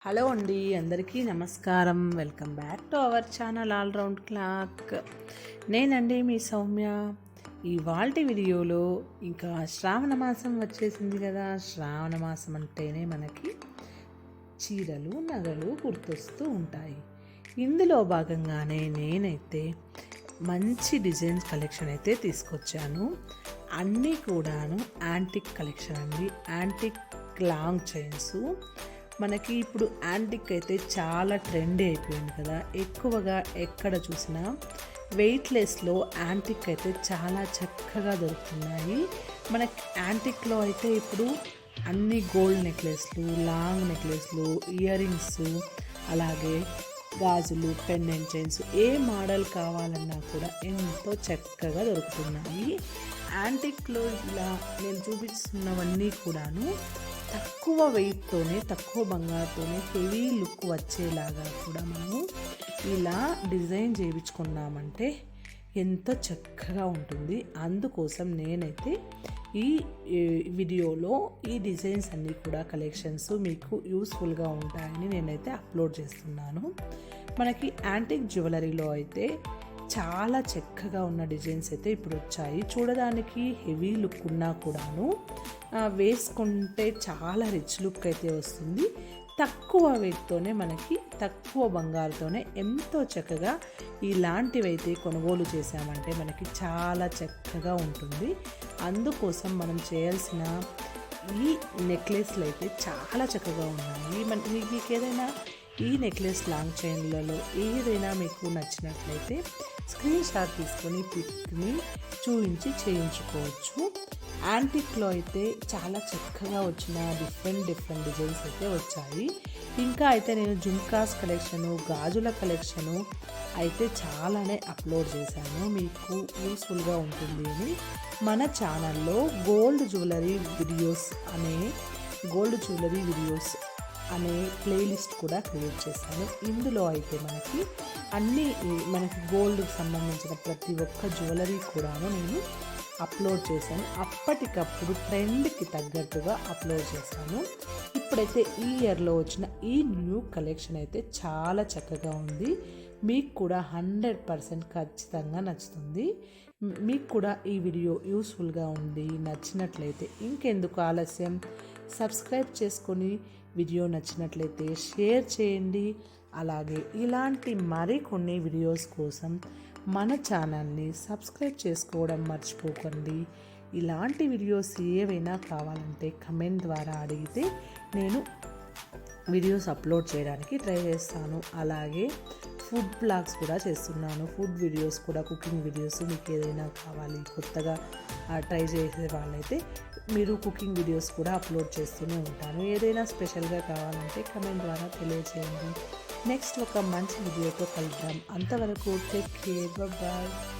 Hello అండి అందరికీ నమస్కారం. Welcome back to our channel all round clock. నేనండి మీ సౌమ్య. ఇవాళ వీడియోలో ఇంకా శ్రావణ మాసం వచ్చేసింది కదా. శ్రావణ మాసం అంటేనే మనకి చీరలు నగలు గుర్తొస్తూ ఉంటాయి. ఇందులో భాగంగానే నేనైతే మంచి డిజైన్స్ కలెక్షన్ అయితే తీసుకొచ్చాను. అన్నీ కూడాను యాంటిక్ కలెక్షన్ అండి. యాంటిక్ లాంగ్ చైన్స్ మనకి ఇప్పుడు యాంటిక్ అయితే చాలా ట్రెండ్ అయిపోయింది కదా. ఎక్కువగా ఎక్కడ చూసినా వెయిట్లెస్లో యాంటిక్ అయితే చాలా చక్కగా దొరుకుతున్నాయి. మనకి యాంటిక్లో అయితే ఇప్పుడు అన్ని గోల్డ్ నెక్లెస్లు లాంగ్ నెక్లెస్లు ఇయర్ రింగ్స్ అలాగే గాజులు పెండెంట్ చైన్స్ ఏ మోడల్ కావాలన్నా కూడా ఎంతో చక్కగా దొరుకుతున్నాయి. యాంటిక్లో ఇలా నేను చూపిస్తున్నవన్నీ కూడాను తక్కువ వెయిట్తోనే తక్కువ బంగారుతోనే హెవీ లుక్ వచ్చేలాగా కూడా మనము ఇలా డిజైన్ చేయించుకున్నామంటే ఎంతో చక్కగా ఉంటుంది. అందుకోసం నేనైతే ఈ ఈ వీడియోలో ఈ డిజైన్స్ అన్నీ కూడా కలెక్షన్స్ మీకు యూస్ఫుల్గా ఉంటాయని నేనైతే అప్లోడ్ చేస్తున్నాను. మనకి యాంటిక్ జ్యువెలరీలో అయితే చాలా చక్కగా ఉన్న డిజైన్స్ అయితే ఇప్పుడు వచ్చాయి. చూడడానికి హెవీ లుక్ ఉన్నా కూడాను వేసుకుంటే చాలా రిచ్ లుక్ అయితే వస్తుంది. తక్కువ వెయిట్తోనే మనకి తక్కువ బంగారుతోనే ఎంతో చక్కగా ఇలాంటివైతే కొనుగోలు చేసామంటే మనకి చాలా చక్కగా ఉంటుంది. అందుకోసం మనం చేయాల్సిన ఈ నెక్లెస్లు అయితే చాలా చక్కగా ఉన్నాయి. మన మీకు ఏదైనా ఈ నెక్లెస్ లాంగ్ చైన్లలో ఏదైనా మీకు నచ్చినట్లయితే స్క్రీన్ షాట్ తీసుకొని పిక్ని చూపించి చేయించుకోవచ్చు. యాంటిక్లో అయితే చాలా చక్కగా వచ్చిన డిఫరెంట్ డిఫరెంట్ డిజైన్స్ అయితే వచ్చాయి. ఇంకా అయితే నేను జుమ్కాస్ కలెక్షను గాజుల కలెక్షను అయితే చాలానే అప్లోడ్ చేశాను. మీకు యూస్ఫుల్గా ఉంటుంది అని. మన ఛానల్లో గోల్డ్ జ్యువెలరీ వీడియోస్ అనే గోల్డ్ జ్యువెలరీ వీడియోస్ అనే ప్లేలిస్ట్ కూడా క్రియేట్ చేశాను. ఇందులో అయితే మనకి అన్ని మనకి గోల్డ్కి సంబంధించిన ప్రతి ఒక్క జ్యువెలరీ కూడాను నేను అప్లోడ్ చేశాను. అప్పటికప్పుడు ట్రెండ్కి తగ్గట్టుగా అప్లోడ్ చేశాను. ఇప్పుడైతే ఈ ఇయర్లో వచ్చిన ఈ న్యూ కలెక్షన్ అయితే చాలా చక్కగా ఉంది. మీకు కూడా హండ్రెడ్ పర్సెంట్ ఖచ్చితంగా నచ్చుతుంది. మీకు కూడా ఈ వీడియో యూస్ఫుల్గా ఉండి నచ్చినట్లయితే ఇంకెందుకు ఆలస్యం? సబ్స్క్రైబ్ చేసుకొని వీడియో నచ్చినట్లయితే షేర్ చేయండి. అలాగే ఇలాంటి మరికొన్ని వీడియోస్ కోసం మన ఛానల్ని సబ్స్క్రైబ్ చేసుకోవడం మర్చిపోకండి. ఇలాంటి వీడియోస్ ఏవైనా కావాలంటే కమెంట్ ద్వారా అడిగితే నేను వీడియోస్ అప్లోడ్ చేయడానికి ట్రై చేస్తాను. అలాగే ఫుడ్ బ్లాగ్స్ కూడా చేస్తున్నాను. ఫుడ్ వీడియోస్ కూడా కుకింగ్ వీడియోస్ మీకు ఏదైనా కావాలి కొత్తగా ట్రై చేసే వాళ్ళైతే మీరు కుకింగ్ వీడియోస్ కూడా అప్లోడ్ చేస్తూనే ఉంటాను. ఏదైనా స్పెషల్గా కావాలంటే కమెంట్ ద్వారా తెలియజేయండి నెక్స్ట్ ఒక మంచి వీడియోతో కలుద్దాం. అంతవరకు టేక్ కేర్. బాయ్.